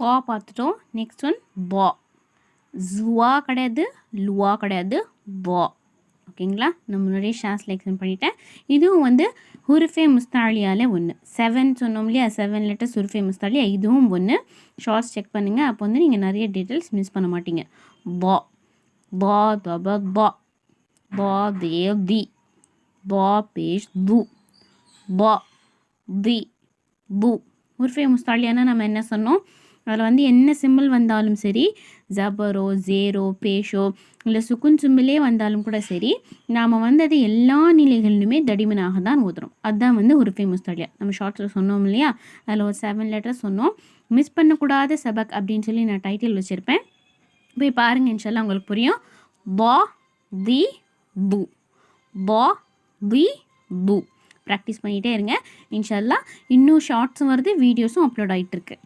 பா பார்த்துட்டோம். Next one பா. ஜுவா கிடையாது லுவா கிடையாது பா. ஓகேங்களா? நான் முன்னாடியே ஷாஸ் எக்ஸ்பிளைன் பண்ணிட்டேன். இதுவும் வந்து ஹுருஃபே முஸ்தாலியால் ஒன்று செவன் சொன்னோம் இல்லையா? செவன் லெட்டர்ஸ் ஹுருஃபே முஸ்தாலியா. இதுவும் ஒன்று ஷார்ட்ஸ் செக் பண்ணுங்கள் அப்போ வந்து நீங்கள் நிறைய டீட்டெயில்ஸ் மிஸ் பண்ண மாட்டீங்க. பா. பா தப பா பா. தே தி பா பேஷ் து. பா தி பு ஹுருஃபே முஸ்தாலியானா நம்ம என்ன சொன்னோம்? அதில் வந்து என்ன சிம்பிள் வந்தாலும் சரி ஜபரோ ஜேரோ பேஷோ இல்லை சுக்குன் சிம்பிளே வந்தாலும் கூட சரி நாம் வந்து அது எல்லா நிலைகளிலுமே தடிமனாக தான் ஊதுறோம். அதுதான் வந்து உருஃபே முஸ்தாலியா. நம்ம ஷார்ட்ஸில் சொன்னோம் இல்லையா? அதில் ஒரு செவன் லெட்டர் சொன்னோம். மிஸ் பண்ணக்கூடாத சபக் அப்படின்னு சொல்லி நான் டைட்டில் வச்சுருப்பேன். போய் பாருங்கள் இன்ஷால்லாம் உங்களுக்கு புரியும். பா தி. பு பா தி. பு ப்ராக்டிஸ் பண்ணிகிட்டே இருங்க. இன்ஷால்லா இன்னும் ஷார்ட்ஸும் வருது வீடியோஸும் அப்லோட் ஆகிட்டுருக்கு